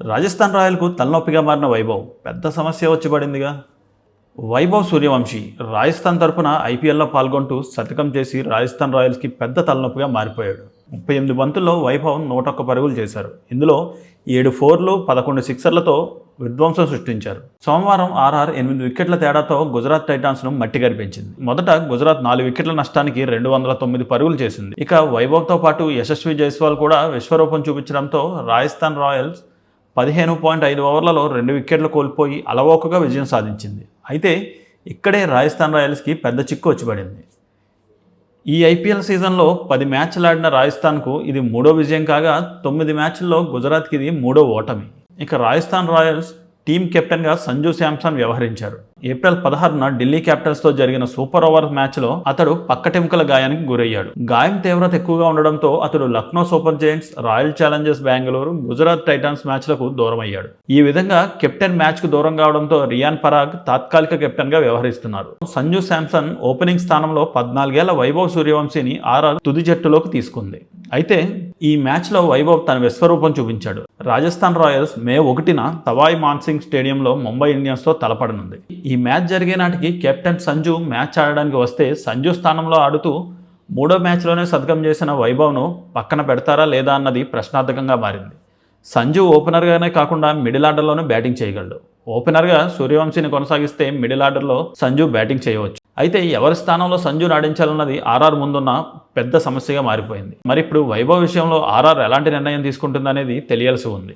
రాజస్థాన్ రాయల్కు తలనొప్పిగా మారిన వైభవ్ పెద్ద సమస్య వచ్చి పడిందిగా. వైభవ్ సూర్యవంశీ రాజస్థాన్ తరఫున ఐపీఎల్లో పాల్గొంటూ శతకం చేసి రాజస్థాన్ రాయల్స్కి పెద్ద తలనొప్పిగా మారిపోయాడు. ముప్పై ఎనిమిది బంతుల్లో వైభవ్ నూట ఒక్క పరుగులు చేశారు. ఇందులో ఏడు ఫోర్లు పదకొండు సిక్సర్లతో విధ్వంసం సృష్టించారు. సోమవారం ఆర్ఆర్ ఎనిమిది వికెట్ల తేడాతో గుజరాత్ టైటాన్స్ను మట్టి కనిపించింది మొదట గుజరాత్ నాలుగు వికెట్ల నష్టానికి రెండు వందల తొమ్మిది పరుగులు చేసింది. ఇక వైభవ్తో పాటు యశస్వి జైస్వాల్ కూడా విశ్వరూపం చూపించడంతో రాజస్థాన్ రాయల్స్ పదిహేను పాయింట్ ఐదు ఓవర్లలో రెండు వికెట్లు కోల్పోయి అలవోకగా విజయం సాధించింది. అయితే ఇక్కడే రాజస్థాన్ రాయల్స్కి పెద్ద చిక్కు వచ్చి పడింది ఈ ఐపీఎల్ సీజన్లో పది మ్యాచ్లు ఆడిన రాజస్థాన్కు ఇది మూడో విజయం కాగా తొమ్మిది మ్యాచ్ల్లో గుజరాత్కి ఇది మూడో ఓటమి. ఇక రాజస్థాన్ రాయల్స్ టీం కెప్టెన్గా సంజు శాంసన్ వ్యవహరించారు. ఏప్రిల్ పదహారున ఢిల్లీ క్యాపిటల్స్తో జరిగిన సూపర్ ఓవర్ మ్యాచ్లో అతడు పక్కటెముకల గాయానికి గురయ్యాడు. గాయం తీవ్రత ఎక్కువగా ఉండడంతో అతడు Lucknow Super Giants Royal Challengers Bengaluru Gujarat Titans మ్యాచ్లకు దూరం అయ్యాడు ఈ విధంగా కెప్టెన్ మ్యాచ్కు దూరం కావడంతో రియాన్ పరాగ్ తాత్కాలిక కెప్టెన్గా వ్యవహరిస్తున్నారు. సంజు శాంసన్ ఓపెనింగ్ స్థానంలో పద్నాలుగేళ్ళ వైభవ్ సూర్యవంశీని ఆర్ఆర్ తుది జట్టులోకి తీసుకుంది. అయితే ఈ మ్యాచ్లో వైభవ్ తన విశ్వరూపం చూపించాడు. రాజస్థాన్ రాయల్స్ మే ఒకటిన సవాయ్ మాన్సింగ్ స్టేడియంలో ముంబై ఇండియన్స్తో తలపడనుంది. ఈ మ్యాచ్ జరిగే నాటికి కెప్టెన్ సంజు మ్యాచ్ ఆడడానికి వస్తే సంజు స్థానంలో ఆడుతూ మూడో మ్యాచ్లోనే శతకం చేసిన వైభవ్ను పక్కన పెడతారా లేదా అన్నది ప్రశ్నార్థకంగా మారింది. సంజు ఓపెనర్గానే కాకుండా మిడిల్ ఆర్డర్లోనే బ్యాటింగ్ చేయగలడు. ఓపెనర్గా సూర్యవంశీని కొనసాగిస్తే మిడిల్ ఆర్డర్లో సంజు బ్యాటింగ్ చేయవచ్చు. అయితే ఎవరి స్థానంలో సంజు ఆడించాలన్నది ఆర్ఆర్ ముందున్న పెద్ద సమస్యగా మారిపోయింది. మరి ఇప్పుడు వైభవ్ విషయంలో ఆర్ఆర్ ఎలాంటి నిర్ణయం తీసుకుంటుందనేది తెలియాల్సి ఉంది.